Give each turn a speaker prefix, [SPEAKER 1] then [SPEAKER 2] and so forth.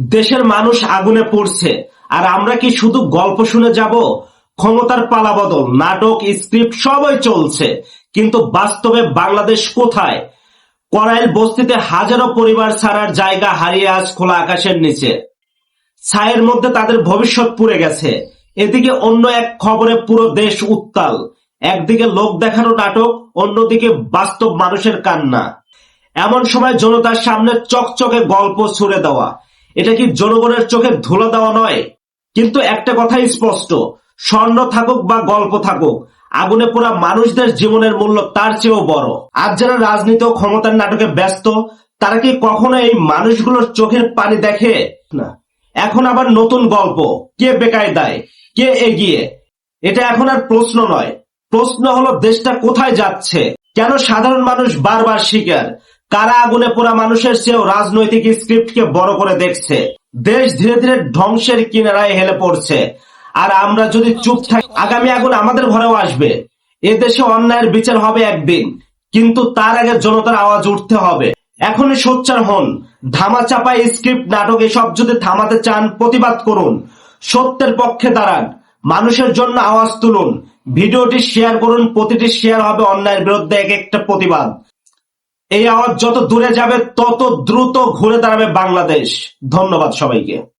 [SPEAKER 1] দেশের মানুষ আগুনে পড়ছে। আর আমরা কি শুধু গল্প শুনে যাব? ক্ষমতার পালাবদল নাটক, স্ক্রিপ্ট সবই চলছে। কিন্তু বাস্তবে বাংলাদেশ কোথায়? করাইল বস্তিতে হাজারো পরিবার ছাড়ার জায়গা হারিয়ে আজ খোলা আকাশের নিচে। ছায়ের মধ্যে তাদের ভবিষ্যৎ পুড়ে গেছে। এদিকে অন্য এক খবরে পুরো দেশ উত্তাল। একদিকে লোক দেখানো নাটক, অন্যদিকে বাস্তব মানুষের কান্না। এমন সময় জনতার সামনে চকচকে গল্প ছুড়ে দেওয়া। এটা কি জনগণের চোখে ধুলো দেওয়া নয়? কিন্তু একটা কথাই স্পষ্ট, স্বর্ণ থাকুক বা গল্প থাকুক, আগুনে পোড়া মানুষদের জীবনের মূল্য তার চেয়েও বড়। আজ যারা রাজনীতি ও ক্ষমতার নাটকে ব্যস্ত, তারা কি কখনো এই মানুষগুলোর চোখের পানি দেখে? না। এখন আবার নতুন গল্প, কে বেকায় দেয় কে এগিয়ে? এটা এখন আর প্রশ্ন নয়। প্রশ্ন হলো, দেশটা কোথায় যাচ্ছে? কেন সাধারণ মানুষ বারবার শিকার? কারা আগুনে পোড়া মানুষের চেয়েও রাজনৈতিক স্ক্রিপ্টকে বড় করে দেখছে। দেশ ধীরে ধীরে ধ্বংসের কিনারায় হেলে পড়ছে। আর আমরা যদি চুপ থাকি, আগামী আগুন আমাদের ঘরেও আসবে। এ দেশে অন্যায়ের বিচার হবে একদিন, কিন্তু তার আগে জনতার আওয়াজ উঠতে হবে। এখনই সোচ্চার হন। ধামা চাপায় স্ক্রিপ্ট নাটক এসব যদি থামাতে চান, প্রতিবাদ করুন। সত্যের পক্ষে দাঁড়ান। মানুষের জন্য আওয়াজ তুলুন। ভিডিওটি শেয়ার করুন, প্রতিটি শেয়ার হবে অন্যায়ের বিরুদ্ধে এক একটা প্রতিবাদ। এই আওয়াজ যত দূরে যাবে তত দ্রুত ঘুরে দাঁড়াবে বাংলাদেশ। ধন্যবাদ সবাইকে।